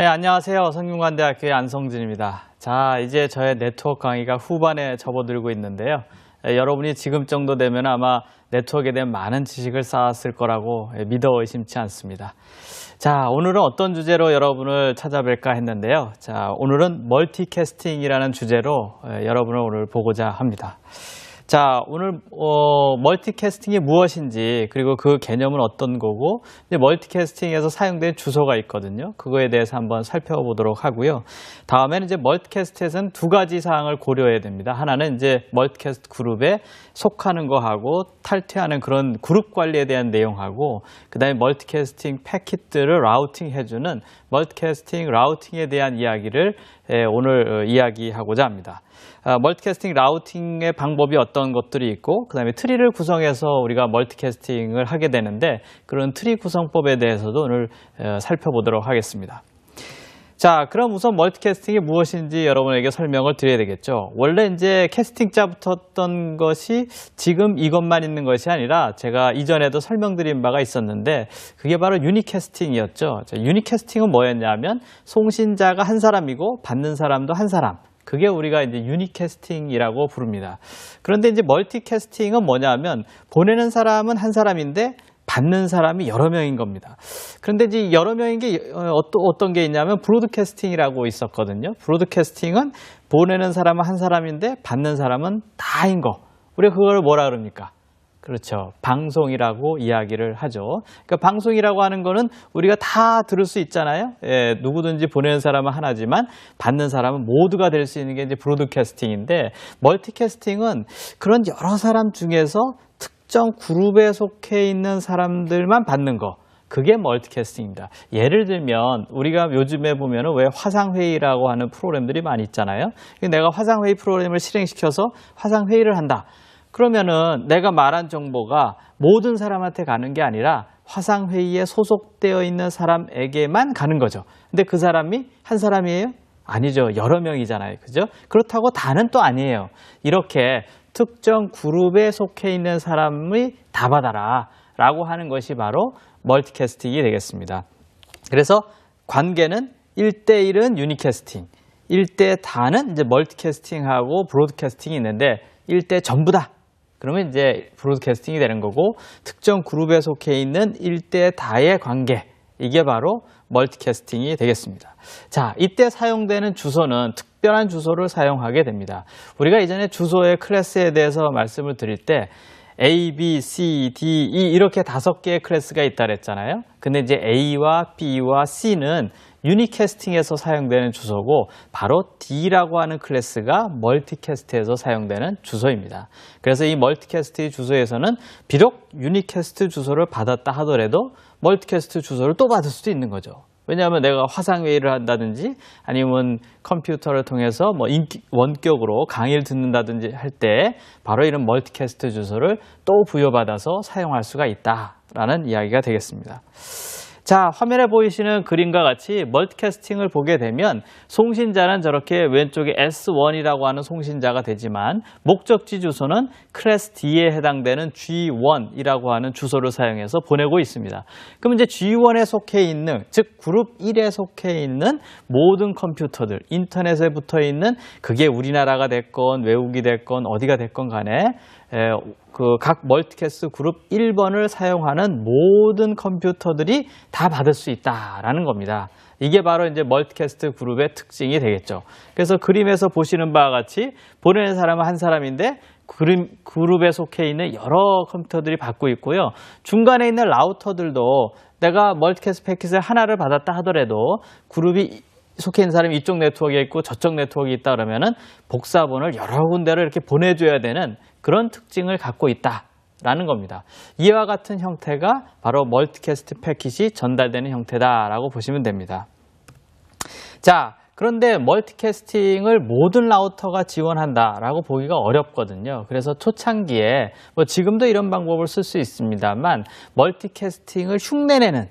네, 안녕하세요. 성균관대학교의 안성진입니다. 자, 이제 저의 네트워크 강의가 후반에 접어들고 있는데요. 에, 여러분이 지금 정도 되면 아마 네트워크에 대한 많은 지식을 쌓았을 거라고 에, 믿어 의심치 않습니다. 자, 오늘은 어떤 주제로 여러분을 찾아뵐까 했는데요. 자, 오늘은 멀티캐스팅이라는 주제로 에, 여러분을 오늘 보고자 합니다. 자, 오늘 어, 멀티캐스팅이 무엇인지 그리고 그 개념은 어떤 거고 이제 멀티캐스팅에서 사용된 주소가 있거든요. 그거에 대해서 한번 살펴보도록 하고요. 다음에는 이제 멀티캐스트에서는 두 가지 사항을 고려해야 됩니다. 하나는 이제 멀티캐스트 그룹에 속하는 거하고 탈퇴하는 그런 그룹 관리에 대한 내용하고 그다음에 멀티캐스팅 패킷들을 라우팅 해주는 멀티캐스팅 라우팅에 대한 이야기를 예, 오늘 어, 이야기하고자 합니다. 아, 멀티캐스팅 라우팅의 방법이 어떤 것들이 있고 그 다음에 트리를 구성해서 우리가 멀티캐스팅을 하게 되는데 그런 트리 구성법에 대해서도 오늘 어, 살펴보도록 하겠습니다. 자, 그럼 우선 멀티캐스팅이 무엇인지 여러분에게 설명을 드려야 되겠죠. 원래 이제 캐스팅자 붙었던 것이 지금 이것만 있는 것이 아니라 제가 이전에도 설명드린 바가 있었는데 그게 바로 유니캐스팅이었죠. 자, 유니캐스팅은 뭐였냐면 송신자가 한 사람이고 받는 사람도 한 사람. 그게 우리가 이제 유니캐스팅이라고 부릅니다. 그런데 이제 멀티캐스팅은 뭐냐면 보내는 사람은 한 사람인데 받는 사람이 여러 명인 겁니다. 그런데 이제 여러 명인 게 어, 어떤, 어떤 게 있냐면 브로드캐스팅이라고 있었거든요. 브로드캐스팅은 보내는 사람은 한 사람인데 받는 사람은 다인 거. 우리가 그걸 뭐라 그럽니까? 그렇죠. 방송이라고 이야기를 하죠. 그러니까 방송이라고 하는 거는 우리가 다 들을 수 있잖아요. 예, 누구든지 보내는 사람은 하나지만 받는 사람은 모두가 될 수 있는 게 이제 브로드캐스팅인데 멀티캐스팅은 그런 여러 사람 중에서 특정 그룹에 속해 있는 사람들만 받는 거. 그게 멀티캐스팅입니다. 예를 들면 우리가 요즘에 보면은 왜 화상회의라고 하는 프로그램들이 많이 있잖아요. 내가 화상회의 프로그램을 실행시켜서 화상회의를 한다. 그러면은 내가 말한 정보가 모든 사람한테 가는 게 아니라 화상회의에 소속되어 있는 사람에게만 가는 거죠. 근데 그 사람이 한 사람이에요? 아니죠. 여러 명이잖아요. 그죠? 그렇다고 다는 또 아니에요. 이렇게 특정 그룹에 속해 있는 사람이 다 받아라. 라고 하는 것이 바로 멀티캐스팅이 되겠습니다. 그래서 관계는 1대1은 유니캐스팅, 1대 다는 이제 멀티캐스팅하고 브로드캐스팅이 있는데 1대 전부다. 그러면 이제 브로드캐스팅이 되는 거고 특정 그룹에 속해 있는 1대 다의 관계 이게 바로 멀티캐스팅이 되겠습니다. 자, 이때 사용되는 주소는 특별한 주소를 사용하게 됩니다. 우리가 이전에 주소의 클래스에 대해서 말씀을 드릴 때 A, B, C, D, E 이렇게 다섯 개의 클래스가 있다 그랬잖아요. 근데 이제 A와 B와 C는 유니캐스팅에서 사용되는 주소고 바로 D라고 하는 클래스가 멀티캐스트에서 사용되는 주소입니다. 그래서 이 멀티캐스트 주소에서는 비록 유니캐스트 주소를 받았다 하더라도 멀티캐스트 주소를 또 받을 수도 있는 거죠. 왜냐하면 내가 화상회의를 한다든지 아니면 컴퓨터를 통해서 뭐 인기, 원격으로 강의를 듣는다든지 할 때 바로 이런 멀티캐스트 주소를 또 부여받아서 사용할 수가 있다라는 이야기가 되겠습니다. 자, 화면에 보이시는 그림과 같이 멀티캐스팅을 보게 되면 송신자는 저렇게 왼쪽에 S1이라고 하는 송신자가 되지만 목적지 주소는 클래스 D에 해당되는 G1이라고 하는 주소를 사용해서 보내고 있습니다. 그럼 이제 G1에 속해 있는 즉 그룹 1에 속해 있는 모든 컴퓨터들 인터넷에 붙어 있는 그게 우리나라가 됐건 외국이 됐건 어디가 됐건 간에 그각 멀티캐스트 그룹 1번을 사용하는 모든 컴퓨터들이 다 받을 수 있다라는 겁니다. 이게 바로 이제 멀티캐스트 그룹의 특징이 되겠죠. 그래서 그림에서 보시는 바와 같이 보내는 사람은 한 사람인데 그림, 그룹에 속해 있는 여러 컴퓨터들이 받고 있고요. 중간에 있는 라우터들도 내가 멀티캐스트 패킷을 하나를 받았다 하더라도 그룹이 속해 있는 사람이 이쪽 네트워크에 있고 저쪽 네트워크에 있다 그러면은 복사본을 여러 군데로 이렇게 보내줘야 되는 그런 특징을 갖고 있다 라는 겁니다. 이와 같은 형태가 바로 멀티캐스트 패킷이 전달되는 형태다라고 보시면 됩니다. 자, 그런데 멀티캐스팅을 모든 라우터가 지원한다라고 보기가 어렵거든요. 그래서 초창기에 뭐 지금도 이런 방법을 쓸 수 있습니다만 멀티캐스팅을 흉내내는